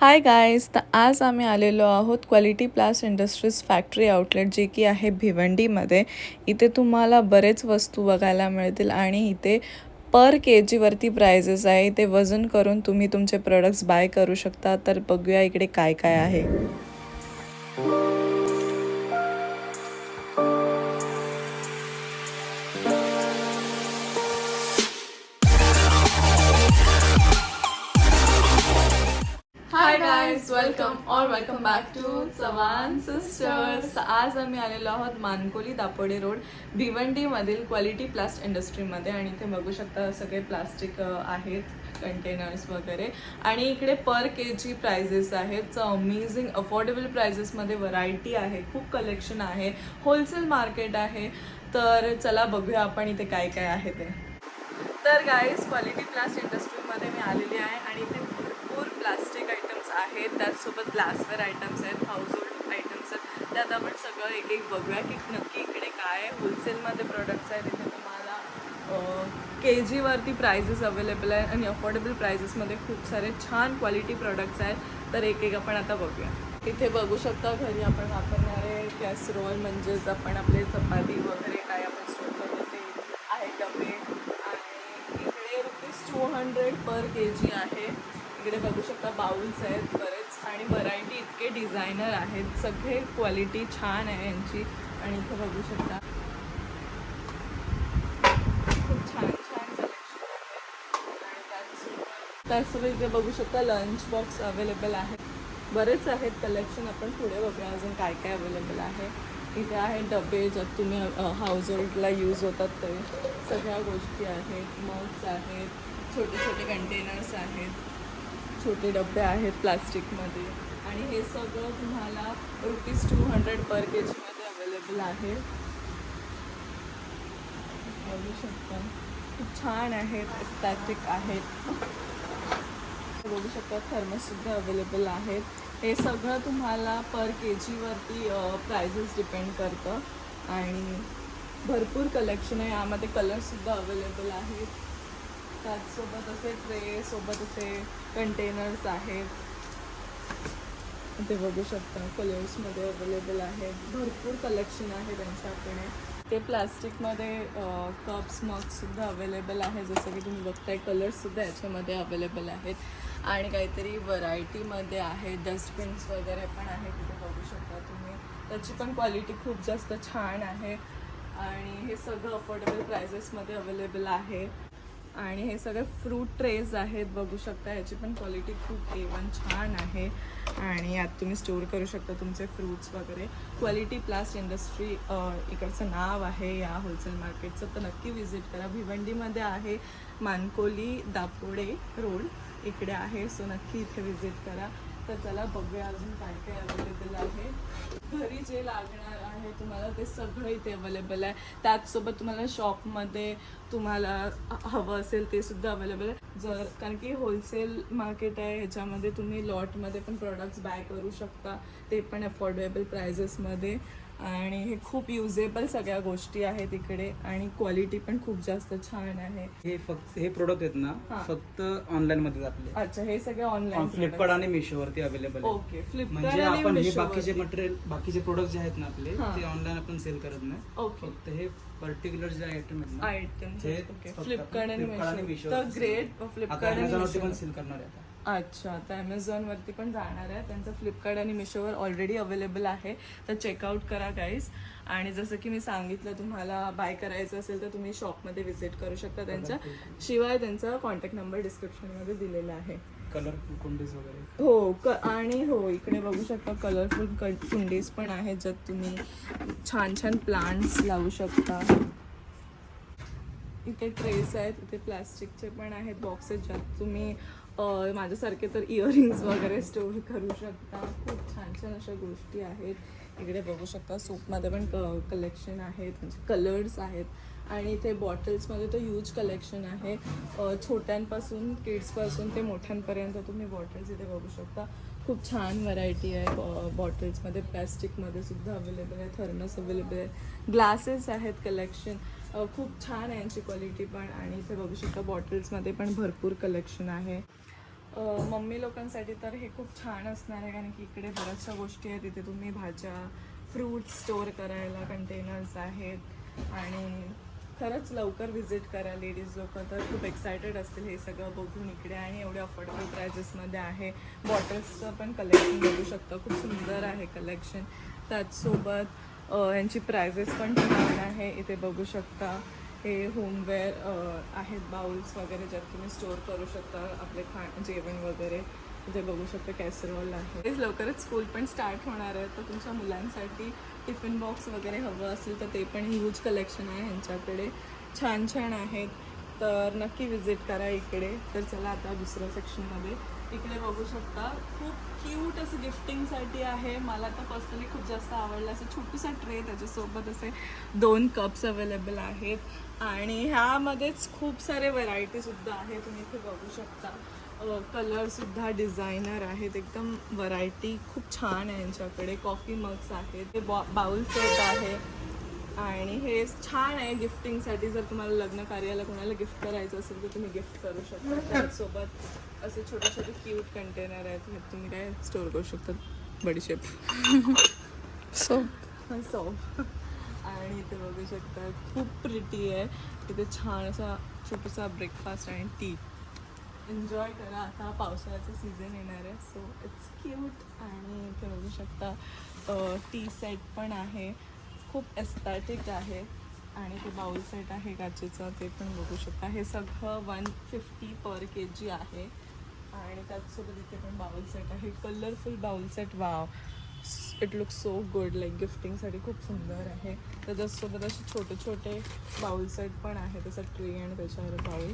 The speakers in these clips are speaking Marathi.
हाय गाईज तर आज आम्ही आलेलो आहोत quality plast industries factory outlet जे की आहे भिवंडीमध्ये. इथे तुम्हाला बरेच वस्तू बघायला मिळतील आणि इथे पर के जीवरती प्राइजेस आहे. इथे वजन करून तुम्ही तुमचे प्रोडक्ट्स बाय करू शकता. तर बघूया इकडे काय काय आहे. Welcome back to Chavan sisters आज आम्ही आलेलो आहोत मानकोली दापोडे रोड भिवंडीमधील क्वालिटी प्लास्ट इंडस्ट्रीमध्ये आणि इथे बघू शकता सगळे प्लास्टिक आहेत कंटेनर्स वगैरे. आणि इकडे पर के जी प्रायझेस आहेत अमेझिंग अफोर्डेबल प्रायझेसमध्ये व्हरायटी आहे. खूप कलेक्शन आहे. होलसेल मार्केट आहे. तर चला बघूया आपण इथे काय काय आहे ते. तर गाईज क्वालिटी प्लास्ट इंडस्ट्रीमध्ये मी आलेली आहे. आणि इथे भरपूर प्लास्टिक आयटम्स आहेत त्याचसोबत ग्लासवेअर आयटम्स आहेत हाऊस होल्ड आयटम्स आहेत. त्यात आपण सगळं एक एक बघूया की नक्की इकडे काय होलसेलमध्ये प्रोडक्ट्स आहेत इथे तुम्हाला के जीवरती प्राइजेस अवेलेबल आहे आणि अफोर्डेबल प्राइजेसमध्ये खूप सारे छान क्वालिटी प्रोडक्ट्स आहेत. तर एक एक आपण आता बघूया. इथे बघू शकता घरी आपण वापरणारे कॅसरोल म्हणजेच आपण आपले चपाती वगैरे काय आपण स्टोर करतो ते आहे डबे. आणि इकडे rupees two hundred per K G आहे. इकडे बघू शकता बाउल्स आहेत बरेच आणि व्हरायटी इतके डिझायनर आहेत. सगळे क्वालिटी छान आहे यांची आणि इथे बघू शकता. खूप छान छान कलेक्शन आहे. त्याचसोबत त्याचसोबत इथे बघू शकता लंच बॉक्स अवेलेबल आहे. बरेच आहेत कलेक्शन आपण पुढे बघूया अजून काय काय अवेलेबल आहे. इथे आहे डबे ज्यात तुम्ही हाऊस होल्डला यूज होतात ते. सगळ्या गोष्टी आहेत. मग्स आहेत. छोटे छोटे कंटेनर्स आहेत. छोटे डबे आहेत प्लास्टिकमध्ये. आणि हे सगळं तुम्हाला rupees two hundred per K जीमध्ये अवेलेबल आहे. बघू शकता. खूप छान आहेत एस्थॅटिक आहेत. बघू शकता थर्मससुद्धा अवेलेबल आहेत. हे सगळं तुम्हाला पर के जीवरती प्राइजेस डिपेंड करतं. आणि भरपूर कलेक्शन आहे. यामध्ये कलरसुद्धा अवेलेबल आहेत. त्याचसोबत असे ट्रे सोबत असे कंटेनर्स आहेत. ते बघू शकता कलर्समध्ये अवेलेबल आहेत. भरपूर कलेक्शन आहे त्यांच्याकडे. ते प्लास्टिकमध्ये कप्स मग्ससुद्धा अवेलेबल आहे. जसं की तुम्ही बघताय कलर्ससुद्धा याच्यामध्ये अवेलेबल आहेत. आणि काहीतरी व्हरायटीमध्ये आहे. डस्टबिन्स वगैरे पण आहे तिथे बघू शकता तुम्ही. त्याची पण क्वालिटी खूप जास्त छान आहे. आणि हे सगळं अफोर्डेबल प्राइजेसमध्ये अवेलेबल आहे. आणि हे सगळे फ्रूट ट्रेज आहेत बघू शकता. याची पण क्वालिटी खूप एवन छान आहे. आणि यात तुम्ही स्टोअर करू शकता तुमचे फ्रूट्स वगैरे. क्वालिटी प्लास्ट इंडस्ट्री इकडचं नाव आहे या होलसेल मार्केटचं तर नक्की व्हिजिट करा. भिवंडीमध्ये आहे मानकोली दापोडे रोड इकडे आहे सो नक्की इथे व्हिजिट करा. तर चला बघूया अजून काय काय अवेलेबल आहे. घरी जे लागणार आहे तुम्हाला ते सगळं इथे अवेलेबल आहे. त्याचसोबत तुम्हाला शॉपमध्ये तुम्हाला हवं असेल ते सुद्धा अवेलेबल आहे. जर कारण की होलसेल मार्केट आहे ह्याच्यामध्ये तुम्ही लॉटमध्ये पण प्रोडक्ट्स बाय करू शकता. ते पण अफोर्डेबल प्रायझेसमध्ये आणि हे खूप युजेबल सगळ्या गोष्टी आहेत इकडे आणि क्वालिटी पण खूप जास्त छान आहे. हे फक्त हे प्रोडक्ट आहेत ना. फक्त ऑनलाईन मध्ये आपले अच्छा हे सगळे ऑनलाईन फ्लिपकार्ट आणि मिशोवरती अवेलेबल आहे. ओके फ्लिपकार्ट म्हणजे आपण हे बाकीचे वरती. मटेरियल बाकीचे प्रोडक्ट जे आहेत ना आपले. ते ऑनलाईन आपण सेल करत नाही. फक्त हे पर्टिक्युलर जे आयटम आहेत ना आयटम फ्लिपकार्ट आणि मिशो वरती ग्रेट फ्लिपकार्ट वरती पण. सेल करणार आहे अच्छा तर ॲमेझॉनवरती पण जाणार आहे. त्यांचं फ्लिपकार्ट आणि मिशोवर ऑलरेडी अवेलेबल आहे. तर चेकआउट करा गाईज आणि जसं की मी सांगितलं तुम्हाला बाय करायचं असेल तर तुम्ही शॉपमध्ये व्हिजिट करू शकता त्यांच्या. शिवाय त्यांचा कॉन्टॅक्ट नंबर डिस्क्रिप्शनमध्ये दिलेला आहे. कलरफुल कुंडीज वगैरे. हो क आणि हो इकडे बघू शकता कलरफुल क कुंडीज पण आहेत ज्यात तुम्ही छान छान प्लांट्स लावू शकता. इथे ट्रेस आहेत इथे प्लास्टिकचे पण आहेत बॉक्सेस ज्यात तुम्ही माझ्यासारखे तर इयरिंग्स वगैरे स्टोर करू शकता. खूप छान छान अशा गोष्टी आहेत. इकडे बघू शकता सूपमध्ये पण क कलेक्शन आहेत म्हणजे कलर्स आहेत. आणि इथे बॉटल्समध्ये तर ह्यूज कलेक्शन आहे. छोट्यांपासून किड्सपासून ते मोठ्यांपर्यंत तुम्ही बॉटल्स इथे बघू शकता. खूप छान व्हरायटी आहे बॉटल्समध्ये प्लॅस्टिकमध्ये सुद्धा अवेलेबल आहे थर्मस अवेलेबल आहे. ग्लासेस आहेत कलेक्शन खूप छान आहे यांची क्वालिटी पण आणि इथे बघू शकता बॉटल्समध्ये पण भरपूर कलेक्शन आहे. मम्मी लोकांसाठी तर हे खूप छान असणार आहे कारण की इकडे बऱ्याचशा गोष्टी आहेत. तिथे तुम्ही भाज्या फ्रूट स्टोअर करायला कंटेनर्स आहेत आणि खरंच लवकर व्हिजिट करा लेडीज लोक. तर खूप एक्सायटेड असतील हे सगळं बघून इकडे आणि एवढे अफोर्डेबल प्रायजेसमध्ये आहे. बॉटल्सचं पण कलेक्शन बघू शकतं. खूप सुंदर आहे कलेक्शन त्याचसोबत यांची प्रायझेस पण छान आहे. इथे बघू शकता. हे होमवेअर आहेत बाउल्स वगैरे ज्यात तुम्ही स्टोअर करू शकता. आपले खा जेवण वगैरे. इथे बघू शकता कॅसरॉल आहे. तेच लवकरच स्कूल पण स्टार्ट होणार आहे. तर तुमच्या मुलांसाठी टिफिन बॉक्स वगैरे हवं असेल तर ते पण ह्यूज कलेक्शन आहे ह्यांच्याकडे छान छान आहेत. तर नक्की विजिट करा इकडे. तर चला आता दुसऱ्या सेक्शनमध्ये इकडे बघू शकता. खूप क्यूट असं गिफ्टिंगसाठी आहे. मला तर पर्सनली खूप जास्त आवडलं. असं छोटूसा ट्रे त्याच्यासोबत असे दोन कप्स अवेलेबल आहेत. आणि ह्यामध्येच खूप सारे व्हरायटीसुद्धा आहे तुम्ही इथे बघू शकता. कलरसुद्धा डिझायनर आहेत. एकदम व्हरायटी खूप छान आहे यांच्याकडे. कॉफी मग्स आहेत. ते बॉ बाउल सेट आहे. आणि हे छान आहे गिफ्टिंगसाठी. जर तुम्हाला लग्न कार्याला कोणाला गिफ्ट करायचं असेल तर तुम्ही गिफ्ट करू शकता. त्याचसोबत असे छोटे छोटे क्यूट कंटेनर आहेत तुम्ही काय स्टोअर करू शकता? बडीशेप सो सो आणि इथे बघू शकता खूप प्रिटी आहे. इथे छान असा छोटासा ब्रेकफास्ट आणि टी एन्जॉय करा. आता पावसाळ्याचं सीझन येणार आहे. सो इट्स क्यूट आणि इथे बघू शकता टी सेट पण आहे. खूप एस्थॅटिक आहे. आणि ते बाउल सेट आहे काचेचं ते पण बघू शकता. हे सगळं वन फिफ्टी पर के जी आहे. आणि त्याचसोबत इथे पण बाउल सेट आहे. Colourful bowl set. Wow it look so good like गिफ्टिंगसाठी खूप सुंदर आहे. त्याच्यासोबत असे छोटे छोटे बाउल सेट पण आहे त्याचा ट्री आणि त्याच्यावर बाउल.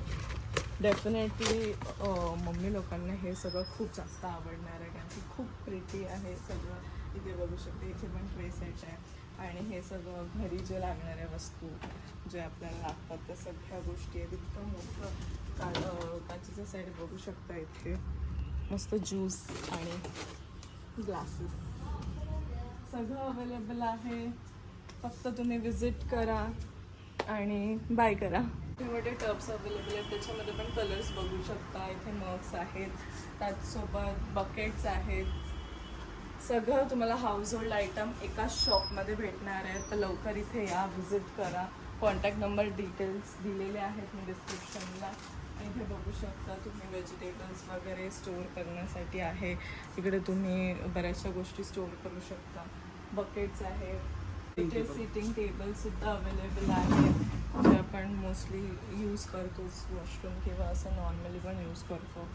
डेफिनेटली मम्मी लोकांना हे सगळं खूप जास्त आवडणार आहे. कारण की खूप प्रिटी आहे सगळं. इथे बघू शकते. इथे पण ट्रे सेट आहे. आणि हे सगळं घरी जे लागणाऱ्या वस्तू जे आपल्याला लागतात त्या सगळ्या गोष्टी आहेत. इतकं मोठं का काचीचं काचेचं साईड बघू शकता इथे. मस्त ज्यूस आणि ग्लासेस सगळं अवेलेबल आहे. फक्त तुम्ही विजिट करा आणि बाय करा. मोठे टब्स अवेलेबल आहेत. त्याच्यामध्ये पण कलर्स बघू शकता. इथे मग्स आहेत. त्याचसोबत बकेट्स आहेत. सगळं तुम्हाला हाऊस होल्ड आयटम एकाच शॉपमध्ये भेटणार आहे. तर लवकर इथे या व्हिजिट करा. कॉन्टॅक्ट नंबर डिटेल्स दिलेले आहेत मी डिस्क्रिप्शनला इथे बघू शकता तुम्ही व्हेजिटेबल्स वगैरे स्टोअर करण्यासाठी आहे. इकडे तुम्ही बऱ्याचशा गोष्टी स्टोअर करू शकता. बकेट्स आहेत. Sitting इथे. सिटिंग टेबलसुद्धा अवेलेबल आहेत जे आपण मोस्टली यूज करतोच वॉशरूम किंवा असं नॉर्मली पण यूज करतो.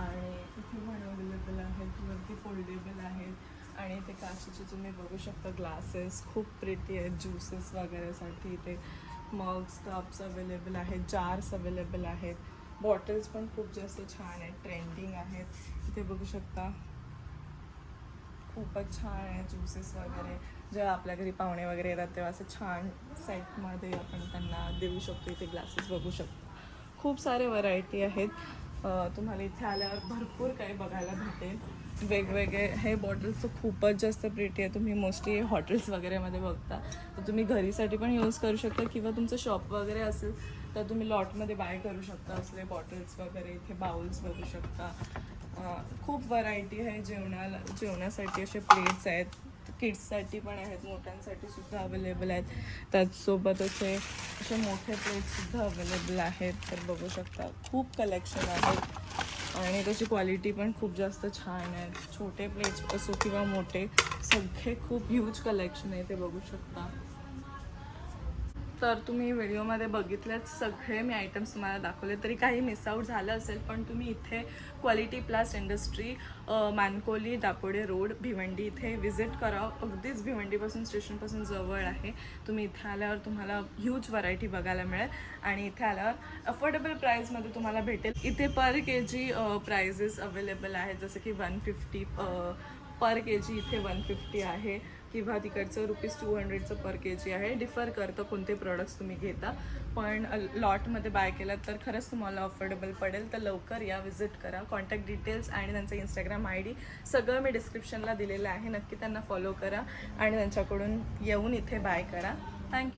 आणि इथे पण अवेलेबल आहेत वरती फोल्डेबल आहेत. आणि इथे काचेचे तुम्ही बघू शकता ग्लासेस खूप प्रिटी आहेत ज्युसेस वगैरेसाठी. इथे मग्स कप्स अवेलेबल आहेत जार्स अवेलेबल आहेत. बॉटल्स पण खूप जास्त छान आहेत ट्रेंडिंग आहेत. इथे बघू शकता. खूपच छान आहे ज्युसेस वगैरे. जेव्हा आपल्या घरी पाहुणे वगैरे येतात तेव्हा असं छान सेटमध्ये आपण त्यांना देऊ शकतो. इथे ग्लासेस बघू शकतो. खूप सारे व्हरायटी आहेत. तुम्हाला इथे आल्यावर भरपूर काही बघायला भेटेल. वेगवेगळे हे बॉटल्स खूपच जास्त प्रिटी आहे. तुम्ही मोस्टली हॉटेल्स वगैरेमध्ये बघता. तर तुम्ही घरीसाठी पण यूज करू शकता किंवा तुमचं शॉप वगैरे असेल तर तुम्ही लॉटमध्ये बाय करू शकता. असले बॉटल्स वगैरे इथे बाउल्स बघू शकता. खूप व्हरायटी आहे जेवणाला जेवणासाठी असे प्लेट्स आहेत. किड्ससाठी पण आहेत मोठ्यांसाठी सुद्धा अवेलेबल आहेत. त्याचसोबत असे असे मोठे प्लेट्ससुद्धा अवेलेबल आहेत. तर बघू शकता खूप कलेक्शन आहेत. आणि त्याची क्वालिटी पण खूप जास्त छान आहे. छोटे प्लेट्स असो किंवा मोठे सगळे खूप ह्यूज कलेक्शन आहे ते बघू शकता. तर तुम्ही व्हिडिओमध्ये बघितलेच सगळे मी आयटम्स तुम्हाला दाखवले. तरी काही मिसआऊट झालं असेल पण तुम्ही इथे quality plast industry Mankoli Dapode road Bhiwandi इथे व्हिजिट करा. अगदीच भिवंडीपासून स्टेशनपासून जवळ आहे. तुम्ही इथे आल्यावर तुम्हाला ह्यूज व्हरायटी बघायला मिळेल. आणि इथे आल्यावर अफोर्डेबल प्राईजमध्ये तुम्हाला भेटेल. इथे पर के जी प्राइजेस अवेलेबल आहेत. जसं की वन फिफ्टी पर के जी इथे वन फिफ्टी आहे. किंवा तिकडचं rupees to हंड्रेडचं per K G आहे. डिफर करतं कोणते प्रोडक्ट्स तुम्ही घेता. पण लॉटमध्ये बाय केलात तर खरंच तुम्हाला अफोर्डेबल पडेल. तर लवकर या विजिट करा. कॉन्टॅक्ट डिटेल्स आणि त्यांचा इंस्टाग्राम आय डी सगळं मी डिस्क्रिप्शनला दिलेलं आहे. नक्की त्यांना फॉलो करा आणि त्यांच्याकडून येऊन इथे बाय करा. थँक्यू